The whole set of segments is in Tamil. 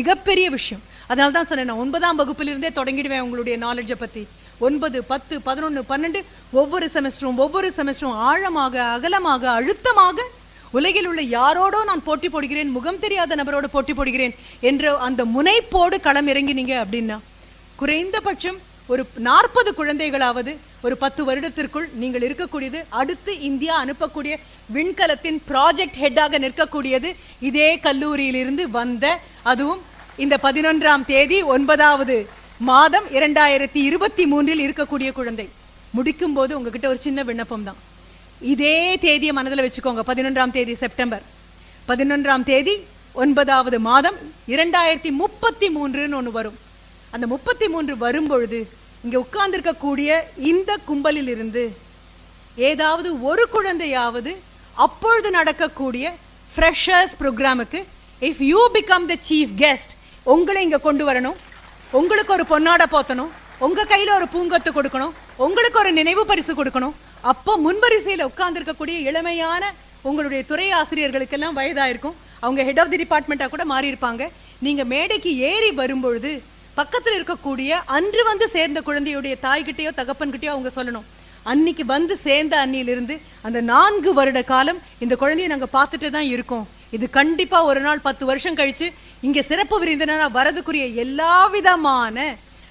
மிகப்பெரிய விஷயம். அதனால தான் சொன்னேன் நான் ஒன்பதாம் வகுப்பிலிருந்தே தொடங்கிடுவேன் உங்களுடைய நாலேஜை பற்றி ஒன்பது பத்து பதினொன்று பன்னெண்டு ஒவ்வொரு செமஸ்டரும் ஒவ்வொரு செமஸ்டரும் ஆழமாக அகலமாக அழுத்தமாக உலகில் உள்ள யாரோடோ நான் போட்டி போடுகிறேன் முகம் தெரியாத நபரோட போட்டி போடுகிறேன் என்ற அந்த முனைப்போடு களம் இறங்கினீங்க அப்படின்னா குறைந்தபட்சம் ஒரு நாற்பது குழந்தைகளாவது ஒரு பத்து வருடத்திற்குள் நீங்கள் இருக்கக்கூடியது அடுத்து இந்தியா அனுப்பக்கூடிய விண்கலத்தின் ப்ராஜெக்ட் ஹெட்டாக நிற்கக்கூடியது இதே கல்லூரியிலிருந்து வந்த அதுவும் இந்த பதினொன்றாம் தேதி ஒன்பதாவது மாதம் இரண்டாயிரத்தி இருபத்தி மூன்றில் இருக்கக்கூடிய குழந்தை. முடிக்கும் போது உங்ககிட்ட ஒரு சின்ன விண்ணப்பம் தான் இதே தேதியை மனதில் வச்சுக்கோங்க பதினொன்றாம் தேதி செப்டம்பர். பதினொன்றாம் தேதி ஒன்பதாவது மாதம் இரண்டாயிரத்தி முப்பத்தி மூன்றுன்னு ஒன்று வரும். அந்த முப்பத்தி மூன்று வரும்பொழுது இங்க உட்கார்ந்திருக்கக்கூடிய இந்த கும்பலில் இருந்து ஏதாவது ஒரு குழந்தையாவது அப்பொழுது நடக்கக்கூடிய ஃப்ரெஷர்ஸ் ப்ரோக்ராமுக்கு if you become the chief guest உங்களை இங்கே கொண்டு வரணும். உங்களுக்கு ஒரு பொன்னாடை போத்தணும். உங்க கையில் ஒரு பூங்கொத்து கொடுக்கணும். உங்களுக்கு ஒரு நினைவு பரிசு கொடுக்கணும். அப்போ முன்வரிசையில் உட்கார்ந்துருக்கக்கூடிய இளமையான உங்களுடைய துறை ஆசிரியர்களுக்கெல்லாம் வயதாயிருக்கும். அவங்க ஹெட் ஆஃப் தி டிபார்ட்மெண்ட்டாக கூட மாறியிருப்பாங்க. நீங்கள் மேடைக்கு ஏறி வரும்பொழுது பக்கத்தில் இருக்கக்கூடிய அன்று வந்து சேர்ந்த குழந்தையுடைய தாய்கிட்டேயோ தகப்பன்கிட்டயோ அவங்க சொல்லணும். அன்னைக்கு வந்து சேர்ந்த அன்னியிலிருந்து அந்த நான்கு வருட காலம் இந்த குழந்தைய நாங்கள் பார்த்துட்டு தான் இருக்கோம். இது கண்டிப்பா ஒரு நாள் பத்து வருஷம் கழிச்சு இங்க சிறப்பு விருந்தினராக வரதுக்குரிய எல்லா விதமான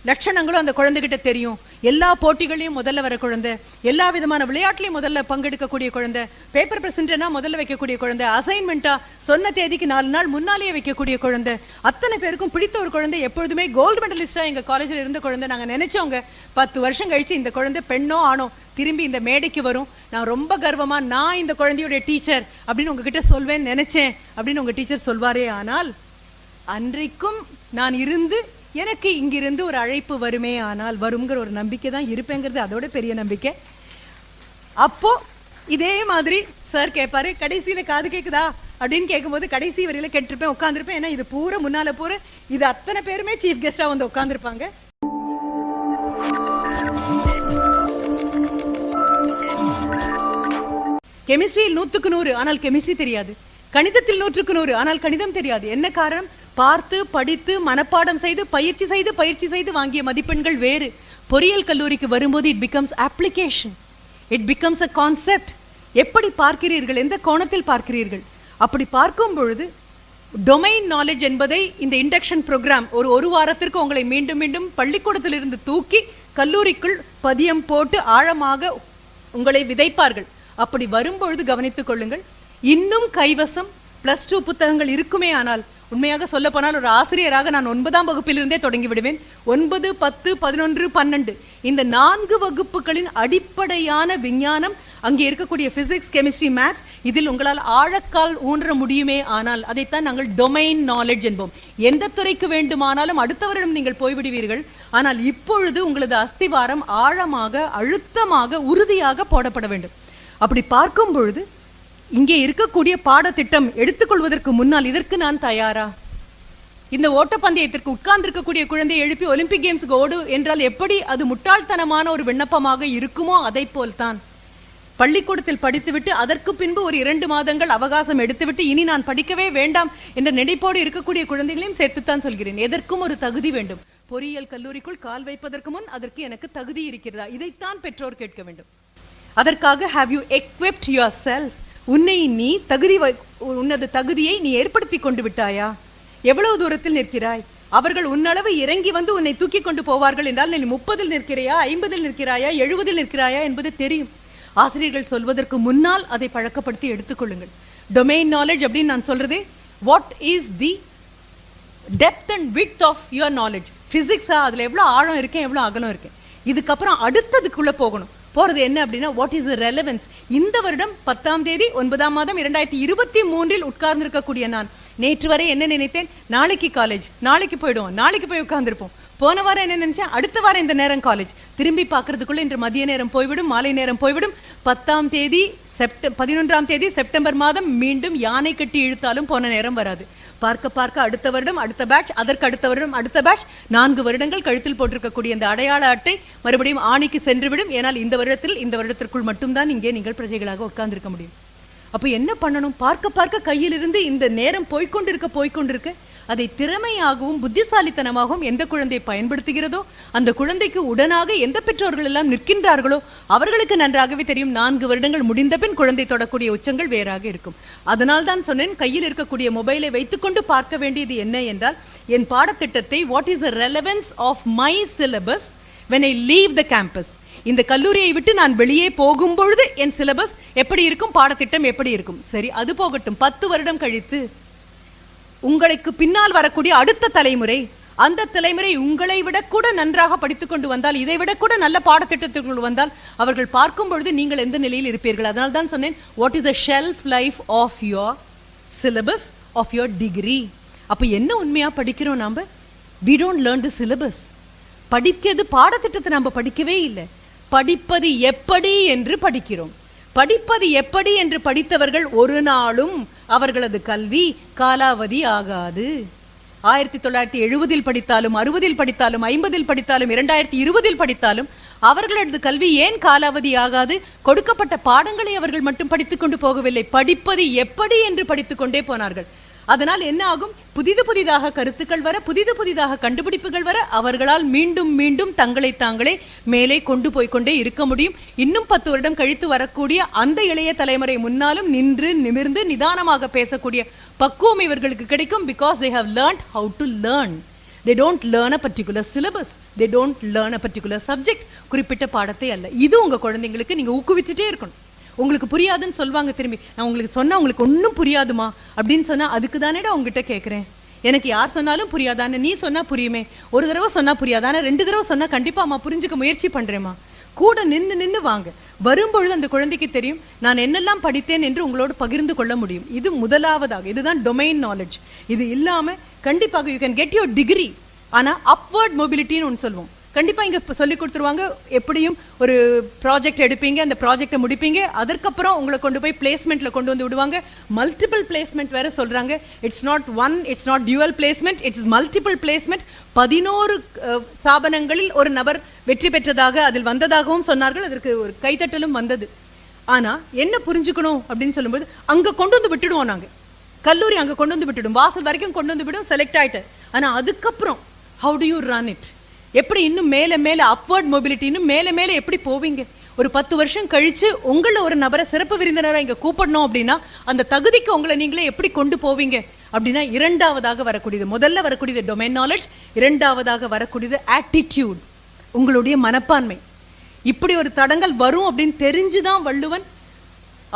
லட்சணங்களும் அந்த குழந்தைகிட்ட தெரியும். எல்லா போட்டிகளையும் முதல்ல வர குழந்தை எல்லா விதமான விளையாட்டுலயும் முதல்ல பங்கெடுக்கக்கூடிய குழந்தை பேப்பர் பிரசன்டனா முதல்ல வைக்கக்கூடிய குழந்தை அசைன்மெண்ட்டா சொன்ன தேதிக்கு நாலு நாள் முன்னாலேயே வைக்கக்கூடிய குழந்தை. அத்தனை பேருக்கும் பிடித்த ஒரு குழந்தை எப்பொழுதுமே கோல்டு மெடலிஸ்டா எங்க காலேஜ்ல இருந்த குழந்தை. நாங்க நினைச்சோங்க பத்து வருஷம் கழிச்சு இந்த குழந்தை பெண்ணோ ஆணோ திரும்பி இந்த மேடைக்கு வரும். நான் ரொம்ப கர்வமா நான் இந்த குழந்தையுடைய டீச்சர் அப்படின்னு உங்ககிட்ட சொல்வேன் நினைச்சேன் அப்படின்னு உங்க டீச்சர் சொல்வாரே. ஆனால் அன்றைக்கும் நான் இருந்து எனக்கு இங்கிருந்து ஒரு அழைப்பு வருமே ஆனால் வருங்கிற ஒரு நம்பிக்கை தான் இருப்பேங்கிறது அதோட பெரிய நம்பிக்கை. அப்போ இதே மாதிரி சார் கேட்பாரு கடைசியில காது கேக்குதா? அப்படின்னு கேட்கும்போது கடைசி வரையில கேட்டிருப்பேன் உட்காந்துருப்பேன் ஏன்னா இது பூரா முன்னால பூரா இது அத்தனை பேருமே சீஃப் கெஸ்டா வந்து உட்காந்துருப்பாங்க கெமிஸ்ட்ரியில் நூற்றுக்கு நூறு ஆனால் கெமிஸ்ட்ரி தெரியாது. கணிதத்தில் நூற்றுக்கு நூறு ஆனால் கணிதம் தெரியாது. என்ன காரணம்? பார்த்து படித்து மனப்பாடம் செய்து பயிற்சி செய்து பயிற்சி செய்து வாங்கிய மதிப்பெண்கள் வேறு. பொறியியல் கல்லூரிக்கு வரும்போது it becomes application it becomes a concept எப்படி பார்க்கிறீர்கள்? எந்த கோணத்தில் பார்க்கிறீர்கள்? அப்படி பார்க்கும் பொழுது டொமைன் நாலேஜ் என்பதை இந்த இண்டக்ஷன் ப்ரோக்ராம் ஒரு ஒரு வாரத்திற்கு உங்களை மீண்டும் மீண்டும் பள்ளிக்கூடத்திலிருந்து தூக்கி கல்லூரிக்குள் பதியம் போட்டு ஆழமாக உங்களை விதைப்பார்கள். அப்படி வரும்பொழுது கவனித்துக் கொள்ளுங்கள். இன்னும் கைவசம் பிளஸ் டூ புத்தகங்கள் இருக்குமே ஆனால் உண்மையாக சொல்ல போனால் ஒரு ஆசிரியராக நான் ஒன்பதாம் வகுப்பிலிருந்தே தொடங்கி விடுவேன் ஒன்பது பத்து பதினொன்று பன்னெண்டு. இந்த நான்கு வகுப்புகளின் அடிப்படையான விஞ்ஞானம் அங்கே இருக்கக்கூடிய பிசிக்ஸ் கெமிஸ்ட்ரி மேத்ஸ் இதில் உங்களால் ஆழக்கால் ஊன்ற முடியுமே ஆனால் அதைத்தான் நாங்கள் டொமைன் நாலேஜ் என்போம். எந்த துறைக்கு வேண்டுமானாலும் அடுத்த வருடம் நீங்கள் போய்விடுவீர்கள். ஆனால் இப்பொழுது உங்களது அஸ்திவாரம் ஆழமாக அழுத்தமாக உறுதியாக போடப்பட வேண்டும். அப்படி பார்க்கும் பொழுது இங்கே இருக்கக்கூடிய பாடத்திட்டம் எடுத்துக்கொள்வதற்கு முன்னால் இதற்கு நான் தயாரா? இந்த ஓட்டப்பந்தயத்திற்கு உட்கார்ந்திருக்கக்கூடிய குழந்தையை எழுப்பி ஒலிம்பிக் கேம்ஸுக்கு ஓடு என்றால் எப்படி அது முட்டாள்தனமான ஒரு விண்ணப்பமாக இருக்குமோ அதை போல்தான். பள்ளிக்கூடத்தில் படித்துவிட்டு அதற்கு பின்பு ஒரு இரண்டு மாதங்கள் அவகாசம் எடுத்துவிட்டு இனி நான் படிக்கவே வேண்டாம் என்ற நினைப்போடு இருக்கக்கூடிய குழந்தைகளையும் சேர்த்துத்தான் சொல்கிறேன். எதற்கும் ஒரு தகுதி வேண்டும். பொறியியல் கல்லூரிக்குள் கால் வைப்பதற்கு முன் அதற்கு எனக்கு தகுதி இருக்கிறதா? இதைத்தான் பெற்றோர் கேட்க வேண்டும். அதற்காக have you equipped yourself உன்னை நீ தகுதி வை- உன்னது தகுதியை நீ ஏற்படுத்தி கொண்டு விட்டாயா? எவ்வளவு தூரத்தில் நிற்கிறாய்? அவர்கள் உன்னளவு இறங்கி வந்து உன்னை தூக்கி கொண்டு போவார்கள் என்றால் நீ முப்பதில் நிற்கிறாயா ஐம்பதில் நிற்கிறாயா எழுபதில் நிற்கிறாயா என்பது தெரியும். ஆசிரியர்கள் சொல்வதற்கு முன்னால் அதை பழக்கப்படுத்தி எடுத்துக்கொள்ளுங்கள் டொமைன் நாலேஜ் அப்படின்னு நான் சொல்றது what is the depth and width of your knowledge ஃபிசிக்ஸா அதில் எவ்வளோ ஆழம் இருக்கேன் எவ்வளோ அகலம் இருக்கேன் இதுக்கப்புறம் அடுத்ததுக்குள்ள போகணும். போறது என்ன அப்படின்னா வாட் இஸ் ரெலவென்ஸ் இந்த வருடம் பத்தாம் தேதி ஒன்பதாம் மாதம் இரண்டாயிரத்தி இருபத்தி மூன்றில் உட்கார்ந்திருக்கக்கூடிய நான். நேற்று வரை என்ன நினைத்தேன்? நாளைக்கு காலேஜ் நாளைக்கு போயிடுவோம். நாளைக்கு போய் உட்கார்ந்திருப்போம். போன வாரம் என்ன நினைச்சேன்? அடுத்த வாரம் இந்த நேரம் காலேஜ் திரும்பி பார்க்கறதுக்குள்ள இன்று மதிய நேரம் போய்விடும் மாலை நேரம் போய்விடும். பத்தாம் தேதி செப்ட பதினொன்றாம் தேதி செப்டம்பர் மாதம் மீண்டும் யானை கட்டி இழுத்தாலும் போன நேரம் வராது. பார்க்க பார்க்க அடுத்த வருடம் அடுத்த பேட்ச் அதற்கு அடுத்த வருடம் அடுத்த பேட்ச் நான்கு வருடங்கள் கழுத்தில் போட்டிருக்கக்கூடிய இந்த அடையாள அட்டை மறுபடியும் ஆணிக்கு சென்றுவிடும். ஏனால் இந்த வருடத்தில் இந்த வருடத்திற்குள் மட்டும்தான் இங்கே நீங்கள் பிரஜைகளாக உட்கார்ந்திருக்க முடியும். அப்போ என்ன பண்ணணும்? பார்க்க பார்க்க கையிலிருந்து இந்த நேரம் போய்கொண்டிருக்க போய்கொண்டிருக்க அதை திறமையாகவும் புத்திசாலித்தனமாகவும் எந்த குழந்தை பயன்படுத்துகிறதோ அந்த குழந்தைக்கு உடனாக எந்த பெற்றோர்கள் எல்லாம் நிற்கின்றார்களோ அவர்களுக்கு நன்றாகவே தெரியும். நான்கு வருடங்கள் முடிந்த பின் குழந்தை தொடக்கூடிய உச்சங்கள் வேறாக இருக்கும். அதனால் தான் சொன்னேன் கையில் இருக்கக்கூடிய மொபைலை வைத்துக்கொண்டு பார்க்க வேண்டியது என்ன என்றால் என் பாடத்திட்டத்தை what is the relevance of my syllabus when I leave the campus இந்த கல்லூரியை விட்டு நான் வெளியே போகும் பொழுது என் சிலபஸ் எப்படி இருக்கும் பாடத்திட்டம் எப்படி இருக்கும்? சரி அது போகட்டும். பத்து வருடம் கழித்து உங்களுக்கு பின்னால் வரக்கூடிய அடுத்த தலைமுறை அந்த தலைமுறை உங்களை விட கூட நன்றாக படித்துக் கொண்டு வந்தால் இதை விட கூட நல்ல பாடத்திட்டத்திற்குள் வந்தால் அவர்கள் பார்க்கும் பொழுது நீங்கள் எந்த நிலையில் இருப்பீர்கள்? அதனால தான் சொன்னேன் what is the shelf life of your syllabus of your degree அப்போ என்ன உண்மையா படிக்கிறோம் நாம? We don't learn the syllabus படிக்கிறது பாடத்திட்டத்தை நம்ம படிக்கவே இல்லை. படிப்பது எப்படி என்று படிக்கிறோம். படிப்பது எப்படி என்று படித்தவர்கள் ஒரு நாளும் அவர்களது கல்வி காலாவதி ஆகாது. ஆயிரத்தி தொள்ளாயிரத்தி எழுபதில் படித்தாலும் அறுபதில் படித்தாலும் ஐம்பதில் படித்தாலும் இரண்டாயிரத்தி இருபதில் படித்தாலும் அவர்களது கல்வி ஏன் காலாவதி ஆகாது? கொடுக்கப்பட்ட பாடங்களை அவர்கள் மட்டும் படித்துக்கொண்டு போகவில்லை. படிப்பது எப்படி என்று படித்துக்கொண்டே போனார்கள். அதனால் என்ன ஆகும்? புதிது புதிதாக கருத்துக்கள் வர புதிது புதிதாக கண்டுபிடிப்புகள் வர அவர்களால் மீண்டும் மீண்டும் தங்களை தாங்களே மேலே கொண்டு போய் கொண்டே இருக்க முடியும். இன்னும் பத்து வருடம் கழித்து வரக்கூடிய அந்த இளைய தலைமுறை முன்னாலும் நின்று நிமிர்ந்து நிதானமாக பேசக்கூடிய பக்குவம் இவர்களுக்கு கிடைக்கும் because they have learnt how to learn they don't learn a particular syllabus they don't learn a particular subject குறிப்பிட்ட பாடத்தை அல்ல. இது உங்க குழந்தைங்களுக்கு நீங்க ஊக்குவித்துட்டே இருக்கணும். உங்களுக்கு புரியாதுன்னு சொல்லுவாங்க திரும்பி. நான் உங்களுக்கு சொன்னா உங்களுக்கு ஒன்றும் புரியாதுமா? அப்படின்னு சொன்னா அதுக்கு தானேடா உங்ககிட்ட கேட்குறேன் எனக்கு யார் சொன்னாலும் புரியாதானே நீ சொன்னா புரியுமே. ஒரு தடவை சொன்னா புரியாதானே ரெண்டு தடவை சொன்னா கண்டிப்பா அம்மா புரிஞ்சுக்க முயற்சி பண்ணுறேம்மா கூட நின்னு நின்னு வாங்க. வரும்பொழுது அந்த குழந்தைக்கு தெரியும் நான் என்னெல்லாம் படித்தேன் என்று உங்களோடு பகிர்ந்து கொள்ள முடியும். இது முதலாவதாக. இதுதான் டொமைன் நாலேஜ் இது இல்லாம கண்டிப்பாக you can get your degree ஆனா அப்வர்ட் மொபிலிட்டின்னு ஒன்று சொல்லுவோம். கண்டிப்பாக இங்க இப்போ சொல்லி கொடுத்துருவாங்க. எப்படியும் ஒரு ப்ராஜெக்ட் எடுப்பீங்க அந்த ப்ராஜெக்டை முடிப்பீங்க. அதற்கப்புறம் உங்களை கொண்டு போய் பிளேஸ்மெண்ட்ல கொண்டு வந்து விடுவாங்க. மல்டிபிள் பிளேஸ்மெண்ட் வேற சொல்றாங்க. It's not one it's not dual placement it's multiple placement பதினோரு ஸ்தாபனங்களில் ஒரு நபர் வெற்றி பெற்றதாக அதில் வந்ததாகவும் சொன்னார்கள். அதற்கு ஒரு கைத்தட்டலும் வந்தது. ஆனா என்ன புரிஞ்சுக்கணும் அப்படின்னு சொல்லும்போது அங்க கொண்டு வந்து விட்டுடுவோம் நாங்கள் கல்லூரி அங்க கொண்டு வந்து விட்டுடும். வாசல் வரைக்கும் கொண்டு வந்து விடும் செலக்ட் ஆயிட்டு. ஆனா அதுக்கப்புறம் how do you run it எப்படி இன்னும் மேலே மேலே அப்வர்ட் மொபிலிட்டி இன்னும் மேலே மேலே எப்படி போவீங்க? ஒரு பத்து வருஷம் கழித்து உங்களை ஒரு நபரை சிறப்பு விருந்தினராக இங்கே கூப்பிடணும் அப்படின்னா அந்த தகுதிக்கு உங்களை நீங்களே எப்படி கொண்டு போவீங்க? அப்படின்னா இரண்டாவதாக வரக்கூடியது முதல்ல வரக்கூடியது டொமைன் நாலேஜ் இரண்டாவதாக வரக்கூடியது ஆட்டிடியூட் உங்களுடைய மனப்பான்மை. இப்படி ஒரு தடங்கள் வரும் அப்படின்னு தெரிஞ்சு தான் வள்ளுவன்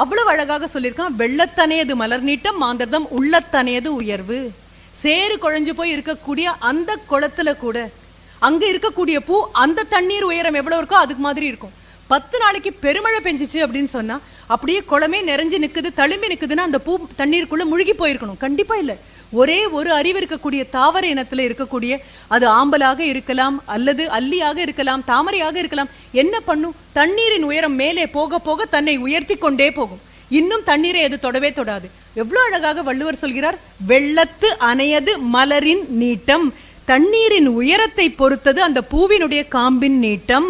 அவ்வளவு அழகாக சொல்லியிருக்கான் வெள்ளத்தனையது மலர் நீட்டம் மாந்தர்தம் உள்ளத்தனையது உயர்வு. சேறு குழஞ்சு போய் இருக்கக்கூடிய அந்த குளத்துல கூட அங்க இருக்கக்கூடிய பூ அந்த தண்ணீர் உயரம் எவ்வளவு இருக்கோ அதுக்கு மாதிரி இருக்கும். பத்து நாளைக்கு பெருமழை பெஞ்சிச்சு அப்படின்னு சொன்னா அப்படியே குளமே நிறைஞ்சு நிக்குது தழும்பி நிக்குதுன்னா அந்த பூ தண்ணீருக்குள்ள முழுகி போயிருக்கணும். கண்டிப்பா இல்ல. ஒரே ஒரு அறிவு இருக்கக்கூடிய தாவர இனத்துல இருக்கக்கூடிய அது ஆம்பலாக இருக்கலாம் அல்லது அல்லியாக இருக்கலாம் தாமரையாக இருக்கலாம் என்ன பண்ணும்? தண்ணீரின் உயரம் மேலே போக போக தன்னை உயர்த்தி கொண்டே போகும். இன்னும் தண்ணீரை அது தொடவே தொடாது. எவ்வளவு அழகாக வள்ளுவர் சொல்கிறார் வெள்ளத்து அணையது மலரின் நீட்டம். தண்ணீரின் உயரத்தை பொறுத்தது அந்த பூவினுடைய காம்பின் நீட்டம்.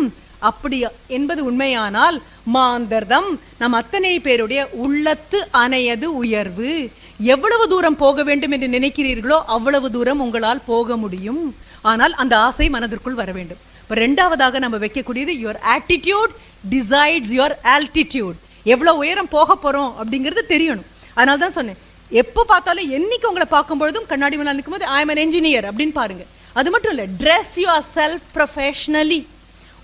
அப்படி என்பது உண்மையானால் மாந்தர்தம். நம் அத்தனை பேருடைய உள்ளத்து அணையது உயர்வு. எவ்வளவு தூரம் போக வேண்டும் என்று நினைக்கிறீர்களோ அவ்வளவு தூரம் உங்களால் போக முடியும். ஆனால் அந்த ஆசை மனதிற்குள் வர வேண்டும். இப்ப ரெண்டாவதாக நம்ம வைக்கக்கூடியது your attitude decides your altitude எவ்வளவு உயரம் போக போறோம் அப்படிங்கிறது தெரியணும். அதனால தான் சொன்னேன் எப்போ பார்த்தாலும் என்னைக்கு உங்களை பார்க்கும் பொழுதும் கண்ணாடி முன்னால் நிற்கும்போது ஐ எம் an என்ஜினியர் அப்படின்னு பாருங்க. அது மட்டும் இல்ல ட்ரெஸ் யுவர் செல்ஃப் ப்ரொஃபஷனலி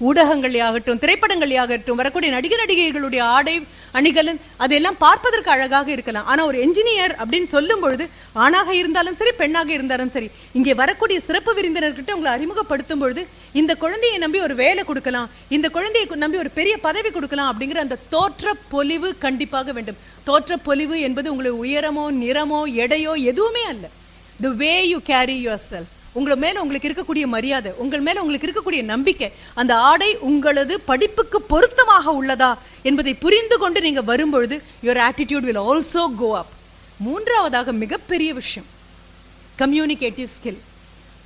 ஊடகங்களையாகட்டும் திரைப்படங்களையாகட்டும் வரக்கூடிய நடிகர் நடிகைகளுடைய ஆடை அணிகலன் அதெல்லாம் பார்ப்பதற்கு அழகாக இருக்கலாம். ஆனா ஒரு என்ஜினியர் அப்படின்னு சொல்லும் பொழுது ஆணாக இருந்தாலும் சரி பெண்ணாக இருந்தாலும் சரி இங்கே வரக்கூடிய சிறப்பு விருந்தினர்கிட்ட உங்களை அறிமுகப்படுத்தும் பொழுது இந்த குழந்தையை நம்பி ஒரு வேலை கொடுக்கலாம் இந்த குழந்தையை நம்பி ஒரு பெரிய பதவி கொடுக்கலாம் அப்படிங்கிற அந்த தோற்ற பொலிவு கண்டிப்பாக வேண்டும். தோற்ற பொலிவு என்பது உங்களுடைய உயரமோ நிறமோ எடையோ எதுவுமே அல்ல. The way you carry yourself உங்களை மேல உங்களுக்கு இருக்கக்கூடிய மரியாதை உங்கள் மேல உங்களுக்கு இருக்கக்கூடிய நம்பிக்கை அந்த ஆடை உங்களது படிப்புக்கு பொருத்தமாக உள்ளதா என்பதை புரிந்து கொண்டு நீங்க வரும்பொழுது your attitude will also go up மூன்றாவதாக மிகப்பெரிய விஷயம் கம்யூனிகேட்டிவ் ஸ்கில்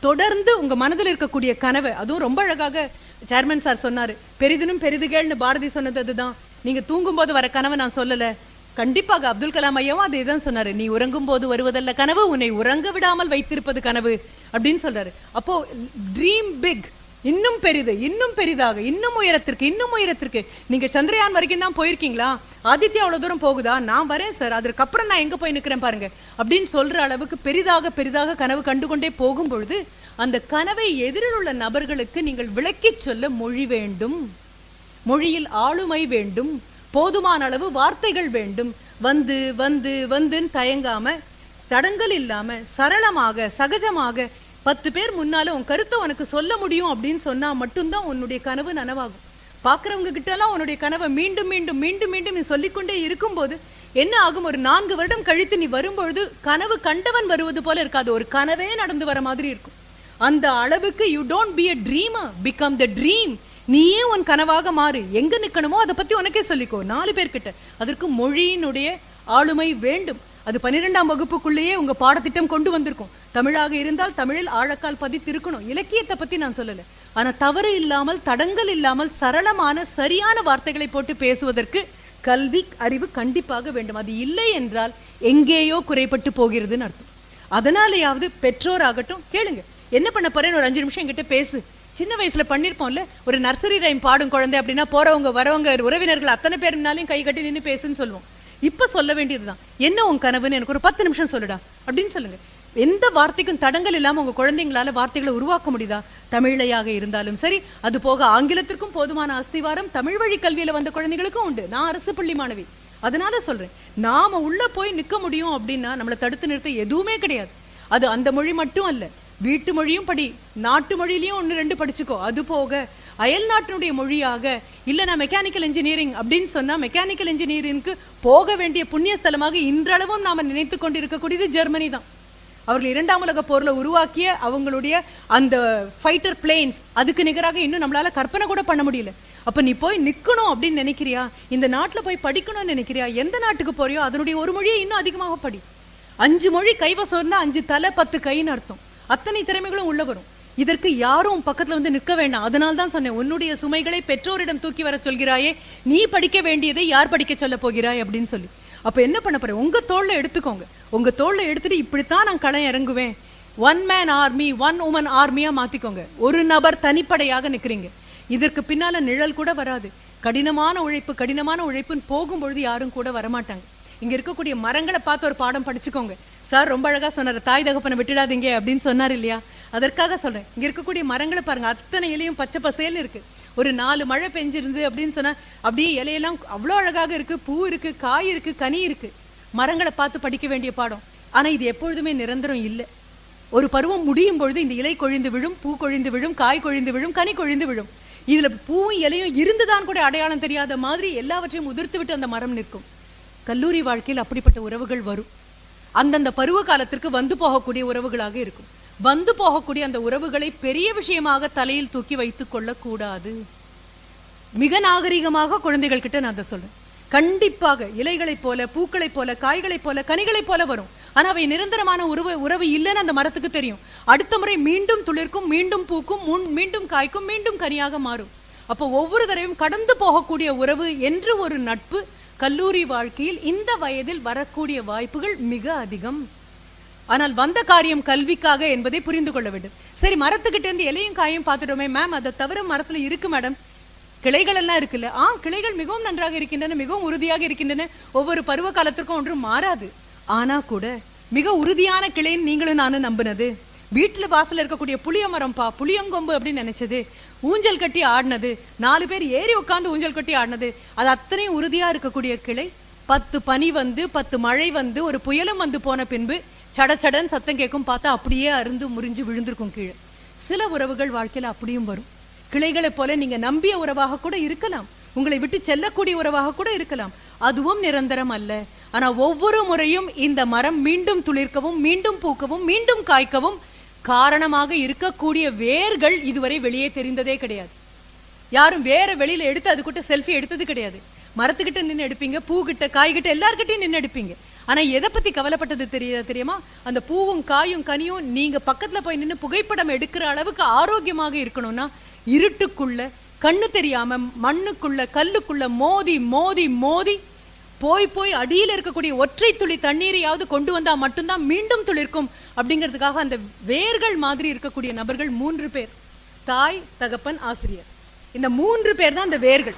தொடர்ந்து உங்க மனதில் இருக்கக்கூடிய கனவை அதுவும் ரொம்ப அழகாக சேர்மன் சார் சொன்னாரு பெரிதினும் பெரிதுகள்னு பாரதி சொன்னது அதுதான். நீங்க தூங்கும்போது வர கனவை நான் சொல்லலை கண்டிப்பாக அப்துல் கலாம் ஐயாவும் அதே தான் சொன்னாரு. நீ உறங்கும் போது வருவதல்ல கனவு உன்னை உறங்க விடாமல் வைத்திருப்பது கனவு அப்படின்னு சொல்றாரு. அப்போ ட்ரீம் பிக் இன்னும் பெரிது இன்னும் பெரிதாக இன்னும் உயரத்திற்கு இன்னும் உயரத்திற்கு. நீங்க சந்திரயான் வரைக்கும் தான் போயிருக்கீங்களா? ஆதித்யா அவ்வளவு தூரம் போகுதா? நான் வரேன் சார் அதற்கப்புறம் நான் எங்க போய் நிக்கிறேன் பாருங்க அப்படின்னு சொல்ற அளவுக்கு பெரிதாக பெரிதாக கனவு கண்டுகொண்டே போகும் பொழுது அந்த கனவை எதிரில் உள்ள நபர்களுக்கு நீங்கள் விளக்கிச் சொல்ல மொழி வேண்டும். மொழியில் ஆளுமை வேண்டும். போதுமான அளவு வார்த்தைகள் வேண்டும். வந்து வந்து வந்துன்னு தயங்காம தடங்கல் இல்லாம சரளமாக சகஜமாக பத்து பேர் முன்னால உன் கருத்தை உனக்கு சொல்ல முடியும் அப்படின்னு சொன்னா மட்டும்தான் உன்னுடைய கனவு நனவாகும். பார்க்கறவங்க கிட்ட எல்லாம் உன்னுடைய கனவை மீண்டும் மீண்டும் மீண்டும் மீண்டும் நீ சொல்லிக்கொண்டே இருக்கும்போது என்ன ஆகும்? ஒரு நான்கு வருடம் கழித்து நீ வரும்பொழுது கனவு கண்டவன் வருவது போல இருக்காது. ஒரு கனவே நடந்து வர மாதிரி இருக்கும். அந்த அளவுக்கு you don't be a dreamer become the dream நீயே உன் கனவாக மாறு. எங்க நிக்கணுமோ அதை பத்தி உனக்கே சொல்லிக்கோ. நாலு பேர்கிட்ட. அதற்கு மொழியினுடைய ஆளுமை வேண்டும். அது பன்னிரெண்டாம் வகுப்புக்குள்ளேயே உங்க பாடத்திட்டம் கொண்டு வந்திருக்கும். தமிழாக இருந்தால் தமிழில் ஆழக்கால் பதித்து இருக்கணும் இலக்கியத்தை பத்தி நான் சொல்லல. ஆனா தவறு இல்லாமல் தடங்கல் இல்லாமல் சரளமான சரியான வார்த்தைகளை போட்டு பேசுவதற்கு கல்வி அறிவு கண்டிப்பாக வேண்டும். அது இல்லை என்றால் எங்கேயோ குறைபட்டு போகிறதுன்னு அர்த்தம். அதனாலயாவது பெற்றோர் ஆகட்டும் கேளுங்க. என்ன பண்ண போறேன்னு ஒரு அஞ்சு நிமிஷம் என்கிட்ட பேசு. சின்ன வயசுல பண்ணிருப்போம்ல ஒரு நர்சரி ரைம் பாடும் குழந்தை அப்படின்னா போறவங்க வரவங்க உறவினர்கள் அத்தனை பேருனாலையும் கை கட்டி நின்று பேசுன்னு சொல்லுவோம். இப்ப சொல்ல வேண்டியதுதான். என்ன உன் கனவுன்னு எனக்கு ஒரு பத்து நிமிஷம் சொல்லுடா அப்படின்னு சொல்லுங்க. எந்த வார்த்தைக்கும் தடங்கள் இல்லாம உங்க குழந்தைங்களால வார்த்தைகளை உருவாக்க முடியுதா? தமிழையாக இருந்தாலும் சரி அது போக ஆங்கிலத்திற்கும் போதுமான அஸ்திவாரம் தமிழ் வழி கல்வியில வந்த குழந்தைகளுக்கும் உண்டு. நான் அரசு பள்ளி மாணவி. அதனால சொல்றேன் நாம உள்ள போய் நிக்க முடியும் அப்படின்னா நம்மளை தடுத்து நிறுத்த எதுவுமே கிடையாது. அது அந்த மொழி மட்டும் அல்ல. வீட்டு மொழியும் படி நாட்டு மொழியிலையும் ஒன்று ரெண்டு படிச்சுக்கோ. அது போக அயல் நாட்டினுடைய மொழியாக இல்ல நான் மெக்கானிக்கல் இன்ஜினியரிங் அப்படின்னு சொன்னா மெக்கானிக்கல் இன்ஜினியரிங்க்கு போக வேண்டிய புண்ணிய ஸ்தலமாக இன்றளவும் நாம நினைத்து கொண்டிருக்கக்கூடியது ஜெர்மனி தான். அவர்கள் இரண்டாம் உலக போர்ல உருவாக்கிய அவங்களுடைய அந்த ஃபைட்டர் பிளேன்ஸ் அதுக்கு நிகராக இன்னும் நம்மளால கற்பனை கூட பண்ண முடியல. அப்ப நீ போய் நிக்கணும் அப்படின்னு நினைக்கிறியா? இந்த நாட்டுல போய் படிக்கணும்னு நினைக்கிறியா? எந்த நாட்டுக்கு போறியோ அதனுடைய ஒரு மொழியை இன்னும் அதிகமாக படி. அஞ்சு மொழி கைவசம்னா அஞ்சு தலை பத்து கைன்னு அர்த்தம். அத்தனை திறமைகளும் உள்ள வரும். இதற்கு யாரும் பக்கத்துல வந்து நிற்க வேண்டாம். அதனால தான் சொன்னேன் உன்னுடைய சுமைகளை பெற்றோரிடம் தூக்கி வர சொல்கிறாயே நீ படிக்க வேண்டியதை யார் படிக்க சொல்ல போகிறாய் அப்படின்னு சொல்லி. அப்ப என்ன பண்ண போற? உங்க தோல்ல எடுத்துக்கோங்க. உங்க தோல்ல எடுத்துட்டு இப்படித்தான் நான் களம் இறங்குவேன். One man army one woman ஆர்மியா மாத்திக்கோங்க. ஒரு நபர் தனிப்படையாக நிக்கிறீங்க. இதற்கு பின்னால நிழல் கூட வராது. கடினமான உழைப்பு கடினமான உழைப்புன்னு போகும்பொழுது யாரும் கூட வரமாட்டாங்க. இங்க இருக்கக்கூடிய மரங்களை பார்த்து ஒரு பாடம் படிச்சுக்கோங்க. சார் ரொம்ப அழகா சொன்னார். தாய் தகப்பனை விட்டுடாதீங்க அப்படின்னு சொன்னார் இல்லையா? அதற்காக சொல்றேன். இங்க இருக்கக்கூடிய மரங்களை பாருங்க. அத்தனை இலையும் பச்சை பசேல்னு இருக்கு. ஒரு நாலு மழை பெஞ்சிருந்து அப்படின்னு சொன்னா அப்படியே இலையெல்லாம் அவ்வளோ அழகாக இருக்கு. பூ இருக்கு காய் இருக்கு கனி இருக்கு. மரங்களை பார்த்து படிக்க வேண்டிய பாடம். ஆனா இது எப்பொழுதுமே நிரந்தரம் இல்லை. ஒரு பருவம் முடியும் பொழுது இந்த இலை கொழிந்து விழும் பூ கொழிந்து விழும் காய் கொழிந்து விழும் கனி கொழிந்து விழும். இதுல பூவும் இலையும் இருந்துதான் கூட அடையாளம் தெரியாத மாதிரி எல்லாவற்றையும் உதிர்த்து விட்டு அந்த மரம் நிற்கும். கல்லூரி வாழ்க்கையில் அப்படிப்பட்ட உறவுகள் வரும். அந்தந்த பருவ காலத்திற்கு வந்து போகக்கூடிய உறவுகளாக இருக்கும். வந்து போகக்கூடிய அந்த உறவுகளை பெரிய விஷயமாக தலையில் தூக்கி வைத்துக் கொள்ளக்கூடாது. மிக நாகரிகமாக குழந்தைகள் கிட்ட நான் அதை சொல்றேன். கண்டிப்பாக இலைகளைப் போல பூக்களைப் போல காய்களைப் போல கனிகளைப் போல வரும். ஆனா அவை நிரந்தரமான உறவு உறவு இல்லைன்னு அந்த மரத்துக்கு தெரியும். அடுத்த முறை மீண்டும் துளிர்க்கும் மீண்டும் பூக்கும் முன் மீண்டும் காய்க்கும் மீண்டும் கனியாக மாறும். அப்போ ஒவ்வொரு தடவையும் கடந்து போகக்கூடிய உறவு என்று ஒரு நட்பு கல்லூரி வாழ்க்கையில் இந்த வயதில் வரக்கூடிய வாய்ப்புகள் மிக அதிகம். ஆனால் வந்த காரியம் கல்விக்காக என்பதை புரிந்து கொள்ள வேண்டும். சரி மரத்துக்கிட்ட இருந்து இலையும் காயும் பார்த்துட்டோமே மேம் அதை தவிர மரத்துல இருக்கு மேடம் கிளைகள் எல்லாம் இருக்குல்ல. ஆ கிளைகள் மிகவும் நன்றாக இருக்கின்றன மிகவும் உறுதியாக இருக்கின்றன. ஒவ்வொரு பருவ காலத்திற்கும் ஒன்றும் மாறாது. ஆனா கூட மிக உறுதியான கிளைன்னு நீங்களும் நானும் நம்பினது. வீட்டுல வாசல்ல இருக்கக்கூடிய புளிய மரம் பா புளியங்கொம்பு அப்படின்னு நினைச்சது. ஊஞ்சல் கட்டி ஆடினது. நாலு பேர் ஏறி உட்கார்ந்து ஊஞ்சல் கட்டி ஆடினது. அது அத்தனையும் உறுதியா இருக்கக்கூடிய கிளை. பத்து பனி வந்து பத்து மழை வந்து ஒரு புயலும் வந்து போன பின்பு சடச்சடன் சத்தம் கேட்கும் பார்த்தா அப்படியே அருந்து முறிஞ்சு விழுந்திருக்கும் கீழே. சில உறவுகள் வாழ்க்கையில அப்படியும் வரும். கிளைகளைப் போல நீங்க நம்பிய உறவாக கூட இருக்கலாம். உங்களை விட்டு செல்லக்கூடிய உறவாக கூட இருக்கலாம். அதுவும் நிரந்தரம் அல்ல. ஆனா ஒவ்வொரு முறையும் இந்த மரம் மீண்டும் துளிர்க்கவும் மீண்டும் பூக்கவும் மீண்டும் காய்க்கவும் காரணமாக இருக்கக்கூடிய வேர்கள் இதுவரை வெளியே தெரிந்ததே கிடையாது. யாரும் வேற வெளியில எடுத்து அது அதுக்கிட்ட செல்ஃபி எடுத்தது கிடையாது. மரத்துக்கிட்ட நின்னு எடுப்பீங்க பூகிட்ட காய்கிட்ட எல்லார்கிட்டையும் நின்னு எடுப்பீங்க. ஆனா எதை பத்தி கவலைப்பட்டது தெரிய தெரியுமா? அந்த பூவும் காயும் கனியும் நீங்க பக்கத்துல போய் நின்னு புகைப்படம் எடுக்கிற அளவுக்கு ஆரோக்கியமாக இருக்கணும்னா இருட்டுக்குள்ள கண்ணு தெரியாம மண்ணுக்குள்ள கல்லுக்குள்ள மோதி மோதி மோதி போய் போய் அடியில இருக்கக்கூடிய ஒற்றை துளி தண்ணீரையாவது கொண்டு வந்தா மட்டும்தான் மீண்டும் துளிர்க்கும் அப்படிங்கிறதுக்காக அந்த வேர்கள் மாதிரி இருக்கக்கூடிய நபர்கள் மூன்று பேர். தாய் தகப்பன் ஆசிரியர். இந்த மூன்று பேர் தான் அந்த வேர்கள்.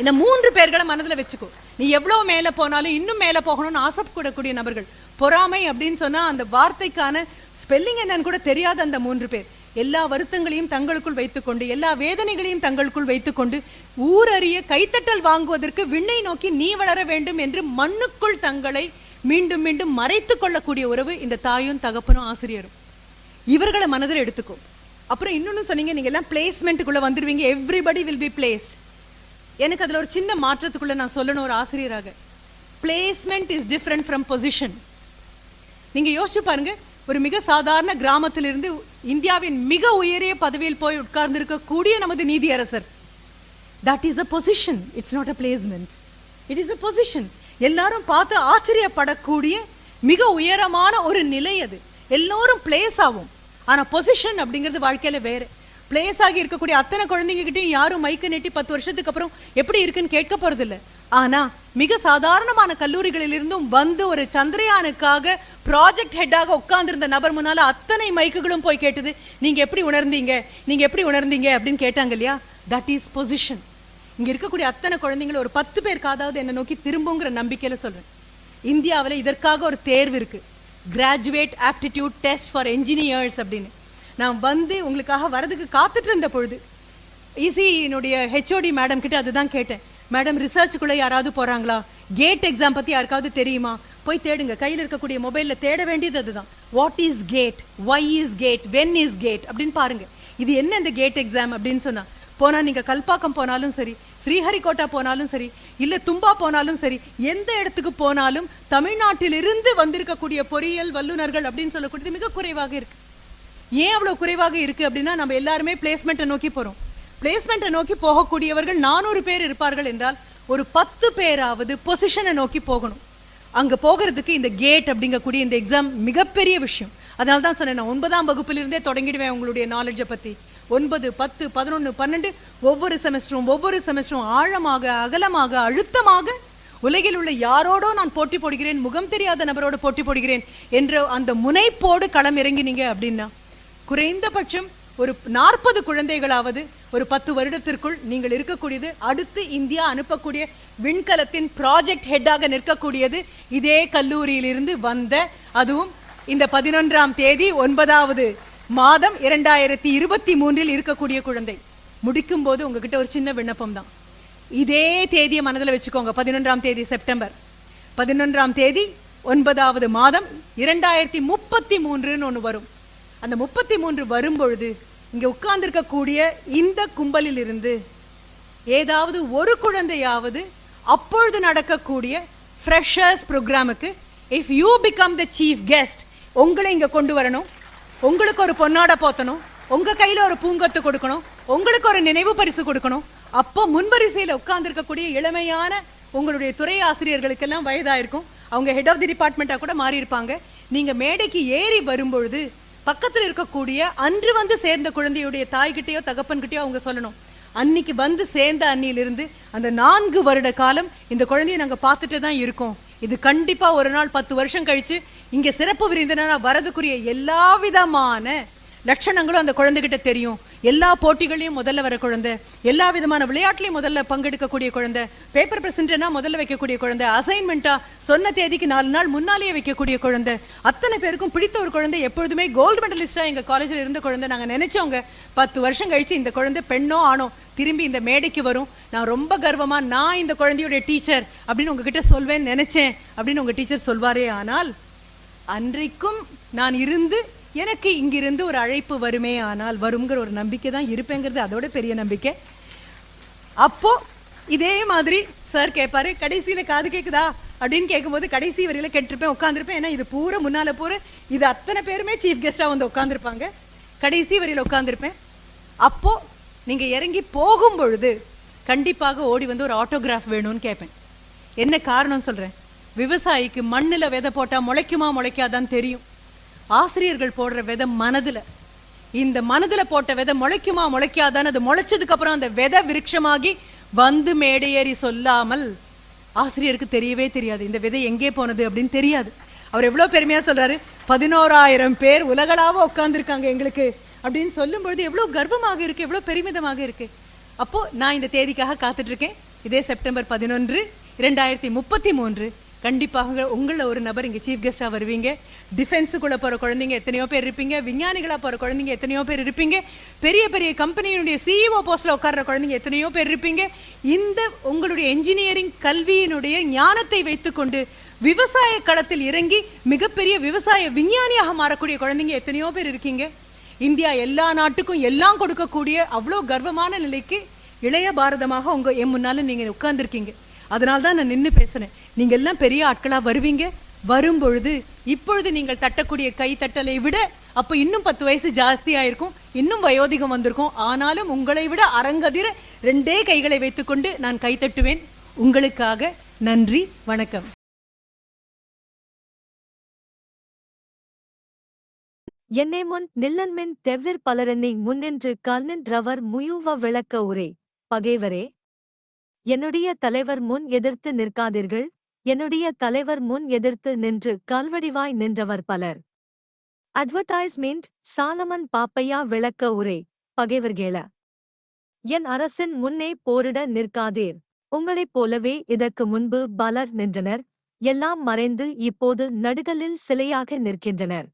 இந்த மூன்று பேர்களை மனதுல வச்சுக்கோ. நீ எவ்வளவு மேல போனாலும் இன்னும் மேல போகணும்னு ஆசைப்படக்கூடிய நபர்கள். பொறாமை அப்படின்னு சொன்னா அந்த வார்த்தைக்கான ஸ்பெல்லிங் என்னன்னு கூட தெரியாத அந்த மூன்று பேர். எல்லா வருத்தங்களையும் தங்களுக்குள் வைத்துக்கொண்டு எல்லா வேதனைகளையும் தங்களுக்குள் வைத்துக்கொண்டு ஊரறிய கைத்தட்டல் வாங்குவதற்கு விண்ணை நோக்கி நீ வளர வேண்டும் என்று மண்ணுக்குள் தங்களை மீண்டும் மீண்டும் மறைத்து கொள்ளக்கூடிய உறவு இந்த தாயும் தகப்பனும் ஆசிரியரும். இவர்களை மனதில் எடுத்துக்கோ. அப்புறம் இன்னொன்னு சொன்னீங்க நீங்க எல்லாம் பிளேஸ்மெண்ட்டுக்குள்ள வந்துருவீங்க எவ்ரிபடி வில் பி பிளேஸ்ட் எனக்கு அதுல ஒரு சின்ன மாற்றத்துக்குள்ள நான் சொல்லணும் ஒரு ஆசிரியராக. Placement is different from position நீங்க யோசிச்சு பாருங்க ஒரு மிக சாதாரண கிராமத்திலிருந்து இந்தியாவின் மிக உயரிய பதவியில் போய் உட்கார்ந்து இருக்கக்கூடிய நமது நீதியரசர். That is a position it's not a placement it is a position எல்லாரும் பார்த்து ஆச்சரியப்படக்கூடிய மிக உயரமான ஒரு நிலை அது. எல்லோரும் பிளேஸ் ஆகும். ஆனா பொசிஷன் அப்படிங்கிறது வாழ்க்கையில வேற. பிளேஸ் ஆகி இருக்கக்கூடிய அத்தனை குழந்தைங்ககிட்டையும் யாரும் மைக்கு நெட்டி பத்து வருஷத்துக்கு அப்புறம் எப்படி இருக்குன்னு கேட்க போறது இல்ல ஆனா மிக சாதாரணமான கல்லூரிகளில் இருந்தும் வந்து ஒரு சந்திரயானுக்காக ப்ராஜெக்ட் ஹெட்டாக உட்கார்ந்திருந்த நபர் முன்னால அத்தனை மைக்குகளும் போய் கேட்டது நீங்க எப்படி உணர்ந்தீங்க? நீங்க எப்படி உணர்ந்தீங்க? அப்படின்னு கேட்டாங்க இல்லையா? தட் இஸ் பொசிஷன் இங்க இருக்கக்கூடிய அத்தனை குழந்தைங்களும் ஒரு பத்து பேர் காதாவது என்ன நோக்கி திரும்புங்கிற நம்பிக்கையில சொல்றேன். இந்தியாவுல இதற்காக ஒரு தேர்வு இருக்கு. Graduate aptitude test for engineers அப்படின்னு. நான் வந்து உங்களுக்காக வரதுக்கு காத்துட்டு இருந்த பொழுது இசியினுடைய ஹெச்ஓடி மேடம் கிட்ட அதுதான் கேட்டேன். மேடம் ரிசர்ச்சுக்குள்ள யாராவது போறாங்களா? கேட் எக்ஸாம் பத்தி யாருக்காவது தெரியுமா? போய் தேடுங்க. கையில் இருக்கக்கூடிய மொபைல்ல தேட வேண்டியது அதுதான். What is GATE why is GATE when is GATE அப்படின்னு பாருங்க. இது என்ன இந்த கேட் எக்ஸாம் அப்படின்னு சொன்னா போனா நீங்க கல்பாக்கம் போனாலும் சரி ஸ்ரீஹரிகோட்டா போனாலும் சரி இல்ல தும்பா போனாலும் சரி எந்த இடத்துக்கு போனாலும் தமிழ்நாட்டிலிருந்து வந்திருக்கக்கூடிய பொறியியல் வல்லுநர்கள் அப்படின்னு சொல்லக்கூடியது மிக குறைவாக இருக்கு. ஏன் அவ்வளவு குறைவாக இருக்கு அப்படின்னா நம்ம எல்லாருமே பிளேஸ்மெண்ட்டை நோக்கி போறோம். பிளேஸ்மெண்ட்டை நோக்கி போகக்கூடியவர்கள் நானூறு பேர் இருப்பார்கள் என்றால் ஒரு பத்து பேராவது பொசிஷனை நோக்கி போகணும். அங்க போகிறதுக்கு இந்த கேட் அப்படிங்கக்கூடிய இந்த எக்ஸாம் மிகப்பெரிய விஷயம். அதனால தான் சொன்னேன் நான் ஒன்பதாம் வகுப்பிலிருந்தே தொடங்கிடுவேன் உங்களுடைய நாலேஜை பத்தி. ஒன்பது பத்து பதினொன்னு பன்னெண்டு ஒவ்வொரு செமஸ்டரும் ஒவ்வொரு செமஸ்டரும் ஆழமாக அகலமாக அழுத்தமாக உலகில் உள்ள யாரோடோ நான் போட்டி போடுகிறேன் முகம் தெரியாத நபரோட போட்டி போடுகிறேன் என்ற அந்த முனைப்போடு களம் இறங்கினீங்க அப்படின்னா குறைந்தபட்சம் ஒரு நாற்பது குழந்தைகளாவது ஒரு பத்து வருடத்திற்குள் நீங்கள் இருக்கக்கூடியது அடுத்து இந்தியா அனுப்பக்கூடிய விண்கலத்தின் ப்ராஜெக்ட் ஹெட்டாக நிற்கக்கூடியது இதே கல்லூரியிலிருந்து வந்த அதுவும் இந்த பதினொன்றாம் தேதி ஒன்பதாவது மாதம் இரண்டாயிரத்தி இருபத்தி மூன்றில் இருக்கக்கூடிய குழந்தை. முடிக்கும் போது உங்ககிட்ட ஒரு சின்ன விண்ணப்பம் தான் இதே தேதியை மனதில் வச்சுக்கோங்க. பதினொன்றாம் தேதி செப்டம்பர். பதினொன்றாம் தேதி ஒன்பதாவது மாதம் இரண்டாயிரத்தி முப்பத்தி மூன்றுன்னு ஒன்று வரும். அந்த முப்பத்தி மூன்று வரும்பொழுது இங்க உட்கார்ந்திருக்கக்கூடிய இந்த கும்பலில் இருந்து ஏதாவது ஒரு குழந்தையாவது அப்பொழுது நடக்கக்கூடிய ஃப்ரெஷர்ஸ் ப்ரோக்ராமுக்கு if you become the chief guest உங்களை இங்க கொண்டு வரணும். உங்களுக்கு ஒரு பொன்னாடை போத்தணும் உங்க கையில ஒரு பூங்கொத்து கொடுக்கணும் உங்களுக்கு ஒரு நினைவு பரிசு கொடுக்கணும். அப்போ முன்வரிசையில உட்கார்ந்திருக்கக்கூடிய இளமையான உங்களுடைய துறை ஆசிரியர்களுக்கெல்லாம் வயதாயிருக்கும். அவங்க ஹெட் ஆஃப் தி டிபார்ட்மெண்ட்டாக கூட மாறி இருப்பாங்க நீங்க மேடைக்கு ஏறி வரும்பொழுது பக்கத்தில் இருக்கக்கூடிய அன்று வந்து சேர்ந்த குழந்தையுடைய தாய்கிட்டயோ தகப்பன்கிட்டயோ அவங்க சொல்லணும். அன்னைக்கு வந்து சேர்ந்த அன்னியிலிருந்து அந்த நான்கு வருட காலம் இந்த குழந்தைய நாங்கள் பார்த்துட்டு தான் இருக்கோம். இது கண்டிப்பா ஒரு நாள் பத்து வருஷம் கழிச்சு இங்க சிறப்பு விருந்தினராக வரதுக்குரிய எல்லா விதமான லட்சணங்களும் அந்த குழந்தைகிட்ட தெரியும். எல்லா போட்டிகளையும் முதல்ல வர குழந்தை எல்லா விதமான விளையாட்டுலையும் முதல்ல பங்கெடுக்கக்கூடிய குழந்தை பேப்பர் பிரசன்ட்னா முதல்ல வைக்கக்கூடிய குழந்தை அசைன்மெண்ட்டா சொன்ன தேதிக்கு நாலு நாள் முன்னாலேயே வைக்கக்கூடிய குழந்தை. அத்தனை பேருக்கும் பிடித்த ஒரு குழந்தை எப்பொழுதுமே கோல்டு மெடலிஸ்டா எங்க காலேஜில் இருந்த குழந்தை. நாங்க நினைச்சோங்க பத்து வருஷம் கழிச்சு இந்த குழந்தை பெண்ணோ ஆணோ திரும்பி இந்த மேடைக்கு வரும். நான் ரொம்ப கர்வமா நான் இந்த குழந்தையுடைய டீச்சர் அப்படின்னு உங்ககிட்ட சொல்வேன்னு நினைச்சேன் அப்படின்னு உங்க டீச்சர் சொல்வாரே ஆனால் அன்றைக்கும் நான் இருந்து எனக்கு இங்கிருந்து ஒரு அழைப்பு வருமே ஆனால் வருங்கிற ஒரு நம்பிக்கை தான் இருப்பேங்கிறது அதோட பெரிய நம்பிக்கை. அப்போ இதே மாதிரி சார் கேட்பாரு கடைசியில காது கேக்குதா? அப்படின்னு கேட்கும்போது கடைசி வரையில கேட்டிருப்பேன் உட்காந்துருப்பேன் ஏன்னா இது பூரா முன்னால பூரா இது அத்தனை பேருமே சீஃப் கெஸ்டா வந்து உட்காந்துருப்பாங்க கடைசி வரையில உட்காந்துருப்பேன் அப்போ நீங்க இறங்கி போகும் பொழுது கண்டிப்பாக ஓடி வந்து ஒரு ஆட்டோகிராஃப் வேணும்னு கேட்பேன். என்ன காரணம் சொல்றேன்? விவசாயிக்கு மண்ணுல விதை போட்டா முளைக்குமா முளைக்காதான்னு தெரியும். ஆசிரியர்கள் போடுற விதை மனதுல. இந்த மனதுல போட்ட விதை முளைக்குமா முளைக்காதான்னு அது முளைச்சதுக்கு அப்புறம் அந்த விதை விருட்சமாகி வந்து மேடையேறி சொல்லாமல் ஆசிரியருக்கு தெரியவே தெரியாது. இந்த விதை எங்கே போனது அப்படின்னு தெரியாது. அவர் எவ்வளவு பெருமையா சொல்றாரு பதினோராயிரம் பேர் உலகளாவ உட்காந்துருக்காங்க எங்களுக்கு. அப்படின்னு சொல்லும்பொழுது எவ்வளவு கர்வமாக இருக்குது எவ்வளவு பெருமிதமாக இருக்குது அப்போ நான் இந்த தேதிக்காக காத்துட்டு இருக்கேன். இதே செப்டம்பர் பதினொன்று இரண்டாயிரத்தி முப்பத்தி மூன்று. கண்டிப்பாக உங்கள ஒரு நபர் இங்கே சீஃப் கெஸ்ட்டாக வருவீங்க. டிஃபென்ஸுக்குள்ளே போகிற குழந்தைங்க எத்தனையோ பேர் இருப்பீங்க. விஞ்ஞானிகளாக போகிற குழந்தைங்க எத்தனையோ பேர் இருப்பீங்க. பெரிய பெரிய கம்பெனியினுடைய சிஇஓ போஸ்ட்டில் உட்கார்ற குழந்தைங்க எத்தனையோ பேர் இருப்பீங்க. இந்த உங்களுடைய என்ஜினியரிங் கல்வியினுடைய ஞானத்தை வைத்துக்கொண்டு விவசாய களத்தில் இறங்கி மிகப்பெரிய விவசாய விஞ்ஞானியாக மாறக்கூடிய குழந்தைங்க எத்தனையோ பேர் இருக்கீங்க. இந்தியா எல்லா நாட்டுக்கும் எல்லாம் கொடுக்கக்கூடிய அவ்வளோ கர்வமான நிலைக்கு இளைய பாரதமாக உங்க என் முன்னால் நீங்கள் உட்கார்ந்துருக்கீங்க. அதனால தான் நான் நின்று பேசுனேன். நீங்க எல்லாம் பெரிய ஆட்களா வருவீங்க? வரும்பொழுது இப்பொழுது நீங்கள் தட்டக்கூடிய கை தட்டலை விட அப்ப இன்னும் பத்து வயசு ஜாஸ்தியா இருக்கும் இன்னும் வயோதிகம் வந்திருக்கும். ஆனாலும் உங்களை விட அரங்கதிர ரெண்டே கைகளை வைத்துக்கொண்டு நான் கை தட்டுவேன் உங்களுக்காக நன்றி வணக்கம். என்னை முன் நில்லன்மென் தெவ்விற் பலரென்னை முன்னின்று கல்னின் ரவர் முயுவ விளக்க உரை. பகைவரே என்னுடைய தலைவர் முன் எதிர்த்து நிற்காதீர்கள். என்னுடைய தலைவர் முன் எதிர்த்து நின்று கால்வடிவாய் நின்றவர் பலர். அட்வர்டைஸ்மெண்ட் சாலமன் பாப்பையா விளக்க உரை பகைவர்கேள. என் அரசின் முன்னே போரிட நிற்காதீர். உங்களைப் போலவே இதற்கு முன்பு பலர் நின்றனர். எல்லாம் மறைந்து இப்போது நடுகலில் சிலையாக நிற்கின்றனர்.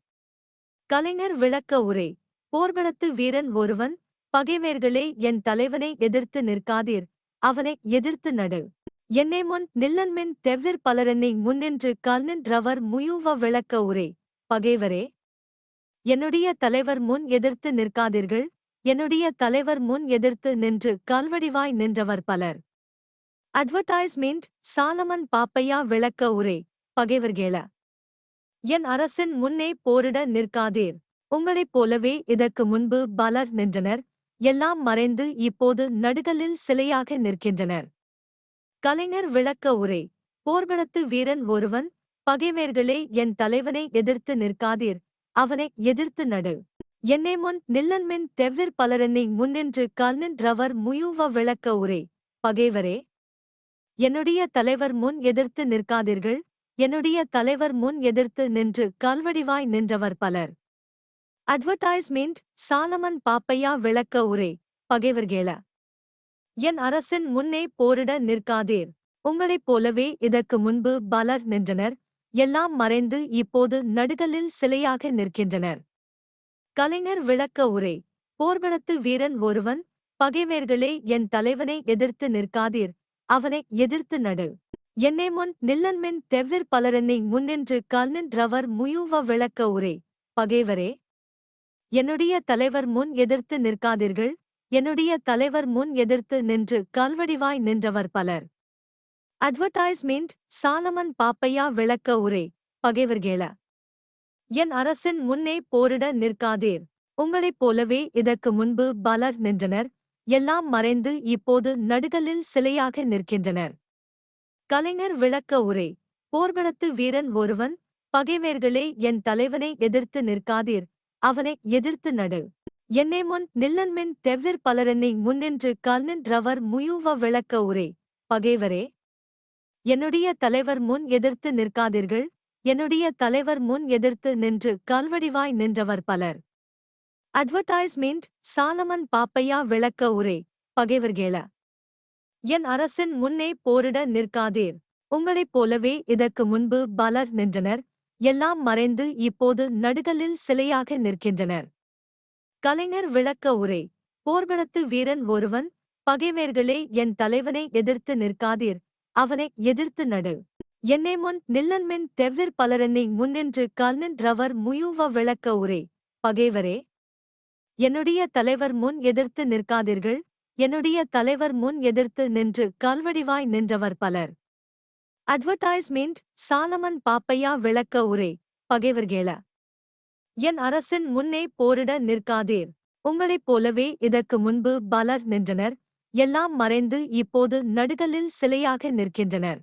கலைஞர் விளக்க உரை போர்களத்து வீரன் ஒருவன் பகைவர்களே என் தலைவனை எதிர்த்து நிற்காதீர். அவனை எதிர்த்து நடு. என்னை முன் நில்லன்மென் தெவ்விற் பலரென்னை முன்னின்று கல்னின் ரவர் முயூவ விளக்க உரே. பகைவரே என்னுடைய தலைவர் முன் எதிர்த்து நிற்காதீர்கள். என்னுடைய தலைவர் முன் எதிர்த்து நின்று கால்வடிவாய் நின்றவர் பலர். அட்வர்டைஸ்மெண்ட் சாலமன் பாப்பையா விளக்க உரே. பகைவர்கேள என் அரசின் முன்னே போரிட நிற்காதீர். உங்களைப் போலவே இதற்கு முன்பு பலர் நின்றனர். எல்லாம் மறைந்து இப்போது நடுகலில் சிலையாக நிற்கின்றனர். கலைஞர் விளக்க உரை. போர்க்களத்து வீரன் ஒருவன் பகைவர்களே என் தலைவனை எதிர்த்து நிற்காதீர். அவனை எதிர்த்து நடு. என்னை முன் நில்லன்மின் தெவ்விற் பலரென்னை முன்னின்று கல்னின் ரவர் முயுவ விளக்க உரை. பகைவரே என்னுடைய தலைவர் முன் எதிர்த்து நிற்காதீர்கள். என்னுடைய தலைவர் முன் எதிர்த்து நின்று கல்வடிவாய் நின்றவர் பலர். அட்வர்டைஸ்மெண்ட் சாலமன் பாப்பையா விளக்க உரை. பகைவர்கேள. என் அரசின் முன்னே போரிட நிற்காதீர். உங்களைப் போலவே இதற்கு முன்பு பலர் நின்றனர். எல்லாம் மறைந்து இப்போது நடுகலில் சிலையாக நிற்கின்றனர். கலைஞர் விளக்க உரை. போர்பலத்து வீரன் ஒருவன் பகைவேர்களே என் தலைவனை எதிர்த்து நிற்காதீர். அவனை எதிர்த்து நடு. என்னை முன் நில்லன்மின் தெவ்விற் பலரென்னை முன்னின்று கல்நின்றவர் முயுவ விளக்க உரை. பகைவரே என்னுடைய தலைவர் முன் எதிர்த்து நிற்காதீர்கள். என்னுடைய தலைவர் முன் எதிர்த்து நின்று கல்வடிவாய் நின்றவர் பலர். அட்வர்டைஸ்மெண்ட் சாலமன் பாப்பையா விளக்க உரை பகைவர்கேள என் அரசின் முன்னே போரிட நிற்காதீர். உங்களைப் போலவே இதற்கு முன்பு பலர் நின்றனர். எல்லாம் மறைந்து இப்போது நடுகலில் சிலையாக நிற்கின்றனர். கலைஞர் விளக்க உரை போர்களத்து வீரன் ஒருவன் பகைவேர்களே என் தலைவனை எதிர்த்து நிற்காதீர். அவனை எதிர்த்து நடு. என்னை முன் நில்லன்மென் தெவ்விற் பலரென்னை முன்னின்று கல்னின் ரவர் முயூவ விளக்க உரே. பகைவரே என்னுடைய தலைவர் முன் எதிர்த்து நிற்காதீர்கள். என்னுடைய தலைவர் முன் எதிர்த்து நின்று கால்வடிவாய் நின்றவர் பலர். அட்வர்டைஸ்மெண்ட் சாலமன் பாப்பையா விளக்க உரே. பகைவர்கேள என் அரசின் முன்னே போரிட நிற்காதீர். உங்களைப் போலவே இதற்கு முன்பு பலர் நின்றனர். எல்லாம் மறைந்து இப்போது நடுகலில் சிலையாக நிற்கின்றனர். கலைஞர் விளக்க உரை. போர்க்களத்து வீரன் ஒருவன் பகைவர்களே என் தலைவனை எதிர்த்து நிற்காதீர். அவனை எதிர்த்து நடு. என்னை முன் நில்லன்மென் தெவ்விற் பலரென்னை முன்னின்று கல்னின் ரவர் முயுவ விளக்க உரை. பகைவரே என்னுடைய தலைவர் முன் எதிர்த்து நிற்காதீர்கள். என்னுடைய தலைவர் முன் எதிர்த்து நின்று கல்வடிவாய் நின்றவர் பலர். அட்வர்டைஸ்மெண்ட் சாலமன் பாப்பையா விளக்க உரை. பகைவர்கேள. என் அரசின் முன்னே போரிட நிற்காதீர். உங்களைப் போலவே இதற்கு முன்பு பலர் நின்றனர். எல்லாம் மறைந்து இப்போது நடுகலில் சிலையாக நிற்கின்றனர்.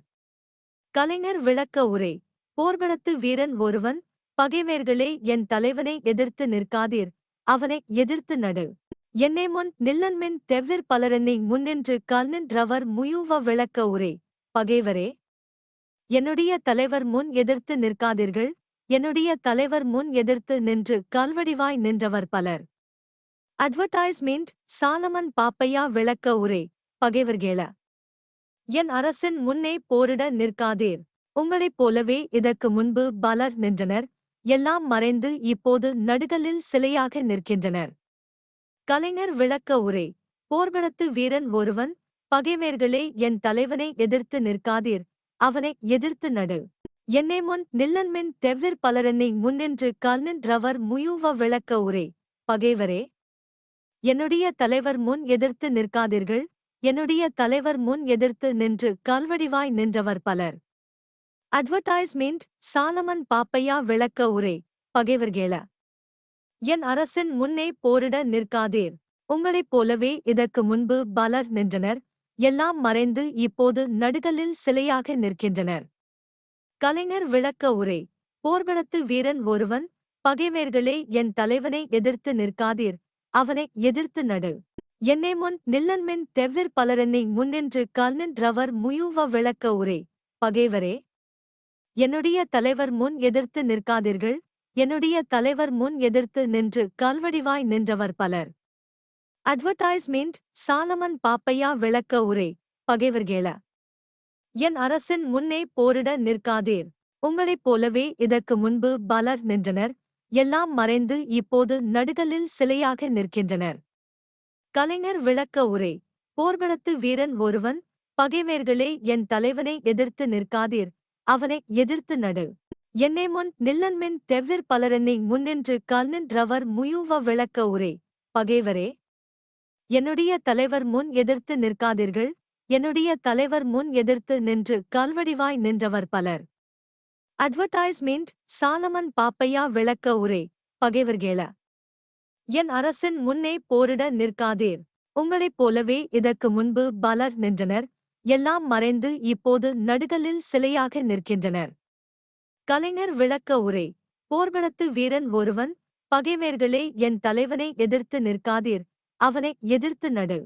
கலைஞர் விளக்க உரை. போர்க்களத்து வீரன் ஒருவன் பகைவேர்களே என் தலைவனை எதிர்த்து நிற்காதீர். அவனை எதிர்த்து நடு. என்னை முன் நில்லன்மின் தெவ்விற் பலரென்னை முன்னின்று கல்நின்றவர் முயுவ விளக்க உரை. பகைவரே என்னுடைய தலைவர் முன் எதிர்த்து நிற்காதீர்கள். என்னுடைய தலைவர் முன் எதிர்த்து நின்று கால்வடிவாய் நின்றவர் பலர். அட்வர்டைஸ்மெண்ட் சாலமன் பாப்பையா விளக்க உரை பகைவர்கேள என் அரசின் முன்னே போரிட நிற்காதீர். உங்களைப் போலவே இதற்கு முன்பு பலர் நின்றனர். எல்லாம் மறைந்து இப்போது நடுகலில் சிலையாக நிற்கின்றனர். கலைஞர் விளக்க உரை போர்களத்து வீரன் ஒருவன் பகைவேர்களே என் தலைவனை எதிர்த்து நிற்காதீர். அவனை எதிர்த்து நடு. என்னை முன் நில்லன்மென் தெவ்விற் பலரென்னை முன்னின்று கல்னின் ரவர் முயூவ விளக்க உரே. பகைவரே என்னுடைய தலைவர் முன் எதிர்த்து நிற்காதீர்கள். என்னுடைய தலைவர் முன் எதிர்த்து நின்று கால்வடிவாய் நின்றவர் பலர். அட்வர்டைஸ்மெண்ட் சாலமன் பாப்பையா விளக்க உரே. பகைவர்கேள என் அரசின் முன்னே போரிட நிற்காதீர். உங்களைப் போலவே இதற்கு முன்பு பலர் நின்றனர். எல்லாம் மறைந்து இப்போது நடுகலில் சிலையாக நிற்கின்றனர். கலைஞர் விளக்க உரை. போர்க்களத்து வீரன் ஒருவன் பகைவேர்களே என் தலைவனை எதிர்த்து நிற்காதீர். அவனை எதிர்த்து நடு. என்னை முன் நில்லன்மின் தெவ்விற் பலரென்னை முன்னின்று கல்னின் ரவர் முயூவ விளக்க உரை. பகைவரே என்னுடைய தலைவர் முன் எதிர்த்து நிற்காதீர்கள். என்னுடைய தலைவர் முன் எதிர்த்து நின்று கல்வடிவாய் நின்றவர் பலர். அட்வர்டைஸ்மெண்ட் சாலமன் பாப்பையா விளக்க உரை. பகைவர்கேள என் அரசின் முன்னே போரிட நிற்காதீர். உங்களைப் போலவே இதற்கு முன்பு பலர் நின்றனர். எல்லாம் மறைந்து இப்போது நடுகலில் சிலையாக நிற்கின்றனர். கலைஞர் விளக்க உரை. போர்க்களத்து வீரன் ஒருவன் பகைவேர்களே என் தலைவனை எதிர்த்து நிற்காதீர். அவனை எதிர்த்து நடு. என்னை முன் நில்லன்மின் தெவ்விற் பலரென்னை முன்னின்று கல்நின்றவர் முயூவ விளக்க உரை. பகைவரே என்னுடைய தலைவர் முன் எதிர்த்து நிற்காதீர்கள். என்னுடைய தலைவர் முன் எதிர்த்து நின்று கால்வடிவாய் நின்றவர் பலர். அட்வர்டைஸ்மெண்ட் சாலமன் பாப்பையா விளக்க உரை பகைவர்கேள என் அரசின் முன்னே போரிட நிற்காதீர். உங்களைப் போலவே இதற்கு முன்பு பலர் நின்றனர். எல்லாம் மறைந்து இப்போது நடுகலில் சிலையாக நிற்கின்றனர். கலைஞர் விளக்க உரை போர்களத்து வீரன் ஒருவன் பகைவேர்களே என் தலைவனை எதிர்த்து நிற்காதீர். அவனை எதிர்த்து நடு.